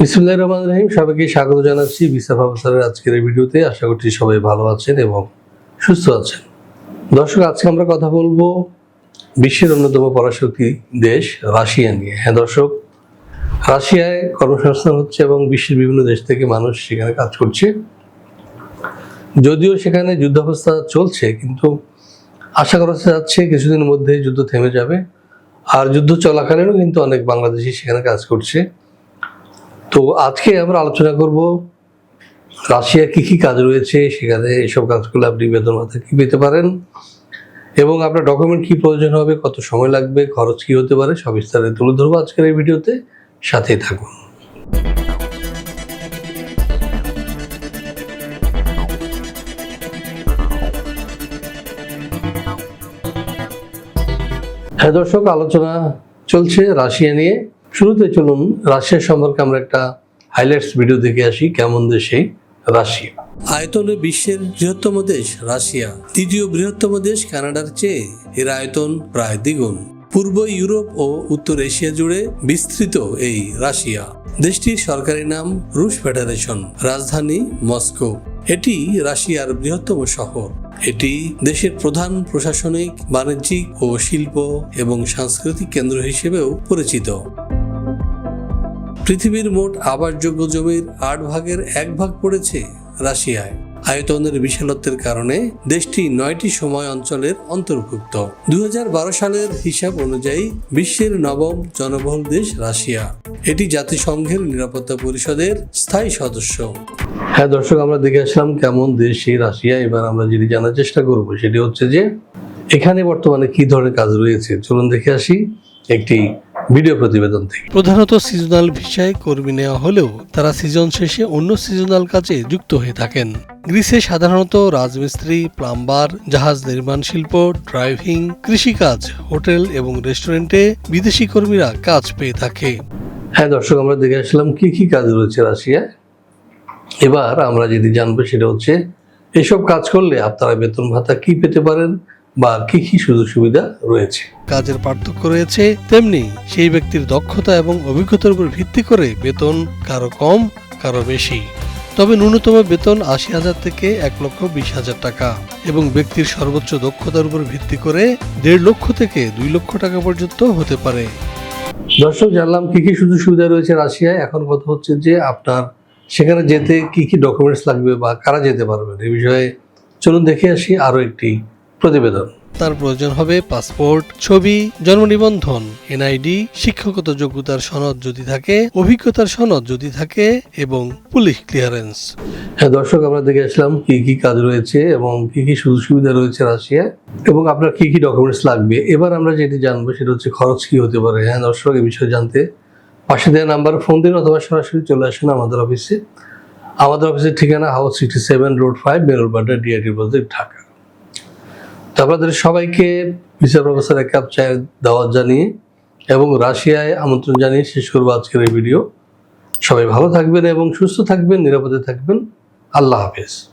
বিসমুল্লাহ রহমান রহিম। সবাইকে স্বাগত জানাচ্ছি বিসার প্রফেসরের আজকের এই ভিডিওতে। আশা করছি সবাই ভালো আছেন এবং সুস্থ আছেন। দর্শক, আজকে আমরা কথা বলব বিশ্বের অন্যতম পরাশক্তি দেশ রাশিয়া নিয়ে। হ্যাঁ দর্শক, রাশিয়ায় কর্মসংস্থান হচ্ছে এবং বিশ্বের বিভিন্ন দেশ থেকে মানুষ সেখানে কাজ করছে। যদিও সেখানে যুদ্ধাবস্থা চলছে, কিন্তু আশা করা যাচ্ছে কিছুদিনের মধ্যে যুদ্ধ থেমে যাবে। আর যুদ্ধ চলাকালীনও কিন্তু অনেক বাংলাদেশি সেখানে কাজ করছে। তো আজকে আমরা আলোচনা করব, রাশিয়ার কি কি কাজ রয়েছে, সেখানে এসব কাজগুলো আপনি বেতন ভাতা কি পেতে পারেন এবং আপনার ডকুমেন্ট কি প্রয়োজন হবে, কত সময় লাগবে, খরচ কি হতে পারে, সব বিস্তারিত তুলে ধরবো আজকের এই ভিডিওতে। সাথেই থাকুন। হ্যাঁ দর্শক, আলোচনা চলছে রাশিয়া নিয়ে। শুরুতে চলুন রাশিয়া সম্পর্কে আমরা একটা হাইলাইটস ভিডিও দেখে আসি, কেমন দেশে রাশিয়া? আয়তনে বিশ্বের বৃহত্তম দেশ, রাশিয়া। তৃতীয় বৃহত্তম দেশ, কানাডার চেয়ে এর আয়তন প্রায় দ্বিগুণ। পূর্ব ইউরোপ ও উত্তর এশিয়া জুড়ে বিস্তৃত এই রাশিয়া। দেশটির সরকারি নাম রুশ ফেডারেশন, রাজধানী মস্কো। এটি রাশিয়ার বৃহত্তম শহর। এটি দেশের প্রধান প্রশাসনিক, বাণিজ্যিক ও শিল্প এবং সাংস্কৃতিক কেন্দ্র হিসেবেও পরিচিত। পৃথিবীর মোট আবাসযোগ্য জমির আট ভাগের এক ভাগ পড়েছে রাশিয়ায়। আয়তনের বিশালত্বের কারণে দেশটি নয়টি সময় অঞ্চলের অন্তর্ভুক্ত। দুই সালের হিসাব অনুযায়ী বিশ্বের নবম জনবহুল দেশ রাশিয়া। এটি জাতিসংঘের নিরাপত্তা পরিষদের স্থায়ী সদস্য। হ্যাঁ দর্শক, আমরা দেখে আসলাম কেমন দেশ সেই রাশিয়া। এবার আমরা যেটি জানার চেষ্টা করব সেটি হচ্ছে যে এখানে বর্তমানে কি ধরনের কাজ রয়েছে? চলুন দেখে আসি একটি ভিডিও প্রতিবেদন থেকে। প্রধানত সিজনাল ভিসায় কর্মী নেওয়া হলেও তারা সিজন শেষে অন্য সিজনাল কাজে যুক্ত হয়ে থাকেন। গ্রিসে সাধারণত রাজমিস্ত্রি প্লাম্বার জাহাজ নির্মাণ শিল্প ড্রাইভিং কৃষিকাজ হোটেল এবং রেস্টুরেন্টে বিদেশি কর্মীরা কাজ পেয়ে থাকে। হ্যাঁ দর্শক আমরা দেখে আসলাম কি কি কাজ রয়েছে রাশিয়ায়। এবার আমরা যেটি জানব সেটা হচ্ছে এসব কাজ করলে আপনারা বেতন ভাতা কি পেতে পারেন? বা কি কি সুযোগ সুবিধা রয়েছে? কাজের পার্থক্য রয়েছে তেমনি সেই ব্যক্তির দক্ষতা এবং অভিজ্ঞতার উপর ভিত্তি করে বেতন কারও কম কারও বেশি। তবে ন্যূনতম বেতন আশি হাজার থেকে এক লক্ষ বিশ হাজার টাকা এবং ব্যক্তির সর্বোচ্চ দক্ষতার উপর ভিত্তি করে দেড় লক্ষ থেকে দুই লক্ষ টাকা পর্যন্ত হতে পারে। দর্শক জানলাম কি কি সুযোগ সুবিধা রয়েছে রাশিয়ায়। এখন কথা হচ্ছে যে আপনার সেখানে যেতে কি কি ডকুমেন্টস লাগবে বা কারা যেতে পারবেন? এই বিষয়ে চলুন দেখে আসি আরও একটি প্রতিবেদন। তার প্রয়োজন হবে পাসপোর্ট ছবি জন্ম নিবন্ধন এনআইডি শিক্ষাগত যোগ্যতার সনদ যদি থাকে অভিজ্ঞতার সনদ যদি থাকে এবং পুলিশ ক্লিয়ারেন্স হ্যাঁ দর্শক আমরা দেখে আসলাম কি কি কাজ রয়েছে এবং কি কি সুযোগ সুবিধা রয়েছে রাশিয়ায় এবং আপনার কি কি ডকুমেন্টস লাগবে। এবার আমরা যেটি জানব সেটা হচ্ছে খরচ কি হতে পারে। হ্যাঁ দর্শক এই বিষয়ে জানতে পাশে দেওয়া নাম্বার ফোন দিন অথবা সরাসরি চলে আসেন আমাদের অফিসে। আমাদের অফিসের ঠিকানা house sixty seven road five বেরোলবাড্ডা DIT project Dhaka. আপনাদের সবাইকে বিচার প্রফেসর এক কাপ চায়ের দাওয়াত জানিয়ে এবং রাশিয়ায় আমন্ত্রণ জানিয়ে শেষ করব আজকের এই ভিডিও। সবাই ভালো থাকবেন এবং সুস্থ থাকবেন, নিরাপদে থাকবেন। আল্লাহ হাফেজ।